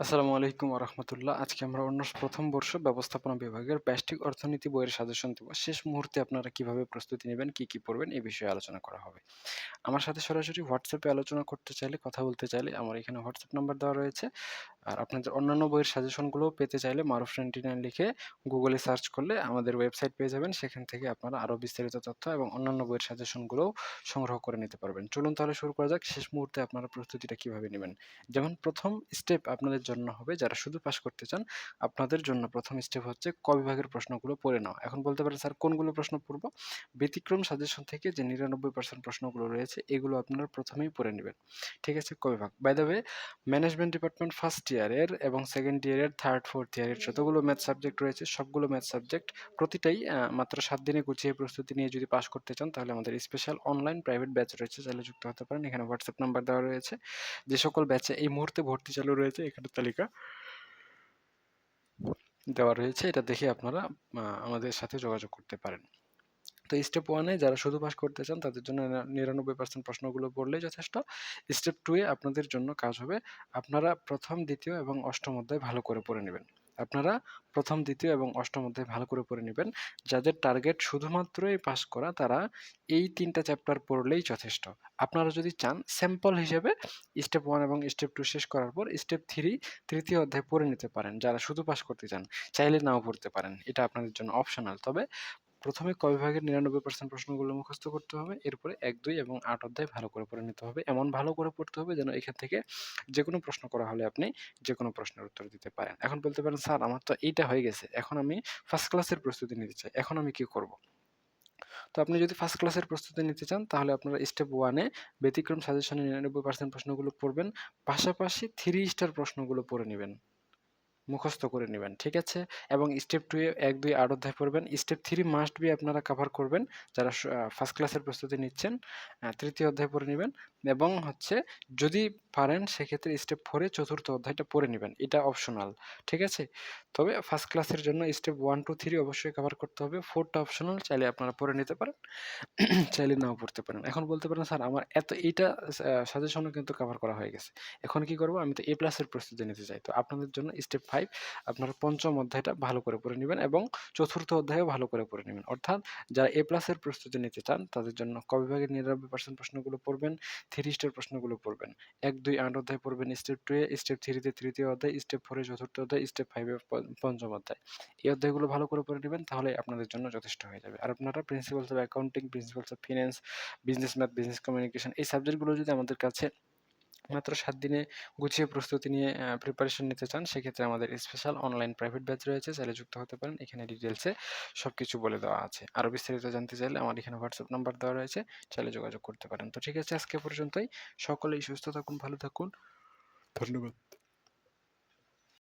আসসালামু আলাইকুম রহমতুল্লাহ আজকে আমরা অন্য প্রথম বর্ষ ব্যবস্থাপনা বিভাগের ব্যষ্টিক অর্থনীতি বইয়ের সাজেশন দেব। শেষ মুহূর্তে আপনারা কীভাবে প্রস্তুতি নেবেন, কি কি পড়বেন এই বিষয়ে আলোচনা করা হবে। আমার সাথে সরাসরি হোয়াটসঅ্যাপে আলোচনা করতে চাইলে, কথা বলতে চাইলে আমার এখানে হোয়াটসঅ্যাপ নাম্বার দেওয়া রয়েছে। আর আপনাদের অন্যান্য বইয়ের সাজেশনগুলো পেতে চাইলে মারুফ টোয়েন্টি নাইন লিখে গুগলে সার্চ করলে আমাদের ওয়েবসাইট পেয়ে যাবেন। সেখান থেকে আপনারা আরও বিস্তারিত তথ্য এবং অন্যান্য বইয়ের সাজেশনগুলোও সংগ্রহ করে নিতে পারবেন। চলুন তাহলে শুরু করা যাক। শেষ মুহূর্তে আপনারা প্রস্তুতিটা কীভাবে নেবেন? যেমন প্রথম স্টেপ আপনাদের জন্য হবে। যারা শুধু পাস করতে চান আপনাদের জন্য প্রথম স্টেপ হচ্ছে ক বিভাগের প্রশ্নগুলো পড়ে নাও এখন বলতে পারেন স্যার কোনগুলো প্রশ্ন পড়ব? ব্যতিক্রম সাজেশন থেকে যে নিরানব্বই পার্সেন্ট প্রশ্নগুলো রয়েছে এগুলো আপনারা প্রথমেই পড়ে নেবেন। ঠিক আছে ক বিভাগ। By the way management department first ইয়ারের এবং সেকেন্ড ইয়ারের থার্ড ফোর্থ ইয়ারের যতগুলো ম্যাথ সাবজেক্ট রয়েছে সবগুলো ম্যাথ সাবজেক্ট প্রতিটাই মাত্র সাত দিনে গুছিয়ে প্রস্তুতি নিয়ে যদি পাস করতে চান তাহলে আমাদের স্পেশাল অনলাইন প্রাইভেট ব্যাচ রয়েছে চাইলে যুক্ত হতে পারেন। এখানে হোয়াটসঅ্যাপ নাম্বার দেওয়া রয়েছে। যে সকল ব্যাচে এই মুহূর্তে ভর্তি চালু রয়েছে এখানে তালিকা? দেওয়া রয়েছে, এটা দেখে আপনারা আমাদের সাথে যোগাযোগ করতে পারেন। তো স্টেপ ওয়ানে যারা শুধু পাস করতে চান, তাদের জন্য নিরানব্বই পার্সেন্ট প্রশ্নগুলো পড়লেই যথেষ্ট। স্টেপ টুয়ে আপনাদের জন্য কাজ হবে, আপনারা প্রথম, দ্বিতীয় এবং অষ্টম অধ্যায় ভালো করে পড়ে নেবেন। আপনারা প্রথম, দ্বিতীয় এবং অষ্টম অধ্যায় ভালো করে পড়ে নেবেন। যাদের টার্গেট শুধুমাত্রই পাস করা, তারা এই তিনটা চ্যাপ্টার পড়লেই যথেষ্ট। আপনারা যদি চান স্যাম্পল হিসেবে স্টেপ ওয়ান এবং স্টেপ টু শেষ করার পর স্টেপ থ্রি তৃতীয় অধ্যায় পড়ে নিতে পারেন। যারা শুধু পাস করতে চান, চাইলে নাও পড়তে পারেন। এটা আপনাদের জন্য অপশনাল তবে প্রথমে ক বিভাগের নিরানব্বই পার্সেন্ট প্রশ্নগুলো মুখস্থ করতে হবে, এরপরে এক, দুই এবং আট অধ্যায় ভালো করে পড়ে নিতে হবে। এমন ভালো করে পড়তে হবে যেন এখান থেকে যে কোনো প্রশ্ন করা হলে আপনি যে কোনো প্রশ্নের উত্তর দিতে পারেন। এখন বলতে পারেন, স্যার, আমার তো এইটা হয়ে গেছে, এখন আমি ফার্স্ট ক্লাসের প্রস্তুতি নিতে চাই, এখন আমি কি করব? তো আপনি যদি ফার্স্ট ক্লাসের প্রস্তুতি নিতে চান, তাহলে আপনারা স্টেপ ওয়ানে ব্যতিক্রম সাজেশনে নিরানব্বই পার্সেন্ট প্রশ্নগুলো পড়বেন, পাশাপাশি থ্রি স্টার প্রশ্নগুলো পড়ে নেবেন। মুখস্থ করে নেবেন, ঠিক আছে? এবং স্টেপ টু এক, দুই আট অধ্যায় পড়বেন। স্টেপ থ্রি মাস্ট বি আপনারা কাভার করবেন, যারা ফার্স্ট ক্লাসের প্রস্তুতি নিচ্ছেন তৃতীয় অধ্যায় পড়ে নেবেন এবং হচ্ছে যদি পারেন সেক্ষেত্রে স্টেপ ফোরে চতুর্থ অধ্যায়টা পড়ে নেবেন, এটা অপশনাল ঠিক আছে? তবে ফার্স্ট ক্লাসের জন্য স্টেপ ওয়ান টু থ্রি অবশ্যই কভার করতে হবে ফোরটা অপশনাল চাইলে আপনারা পড়ে নিতে পারেন, চাইলে নাও পড়তে পারেন। এখন বলতে পারেন, স্যার, আমার এত, এইটা সাজেশনও কিন্তু কভার করা হয়ে গেছে। এখন কি করব? আমি তো এ প্লাসের প্রস্তুতি নিতে চাই। তো আপনাদের জন্য স্টেপ ফাইভ আপনারা পঞ্চম অধ্যায়টা ভালো করে পড়ে নেবেন এবং চতুর্থ অধ্যায়ও ভালো করে পড়ে নেবেন। অর্থাৎ যারা এ প্লাসের প্রস্তুতি নিতে চান, তাদের জন্য ক বিভাগের নিরানব্বই পার্সেন্ট প্রশ্নগুলো পড়বেন থ্রি স্টার প্রশ্নগুলো পড়বেন। এক, দুই, আট অধ্যায় পড়বেন স্টেপ টু এ স্টেপ থ্রিতে তৃতীয় অধ্যায় স্টেপ ফোরে চতুর্থ অধ্যায় স্টেপ ফাইভে পঞ্চম অধ্যায়। এই অধ্যায়গুলো ভালো করে পড়ে নেবেন, তাহলে আপনাদের জন্য যথেষ্ট হয়ে যাবে। আর আপনারা principles of accounting principles of finance business math business communication এই সাবজেক্টগুলো যদি আমাদের কাছে মাত্র সাত দিনে গুছিয়ে প্রস্তুতি নিয়ে প্রিপারেশন নিতে চান, সেক্ষেত্রে আমাদের স্পেশাল অনলাইন প্রাইভেট ব্যাচ রয়েছে, চাইলে যুক্ত হতে পারেন। এখানে ডিটেলসে সব কিছু বলে দেওয়া আছে। আরও বিস্তারিত জানতে চাইলে আমার এখানে হোয়াটসঅ্যাপ নাম্বার দেওয়া রয়েছে, চাইলে যোগাযোগ করতে পারেন। তো ঠিক আছে, আজকে পর্যন্তই। সকলেই সুস্থ থাকুন, ভালো থাকুন। ধন্যবাদ।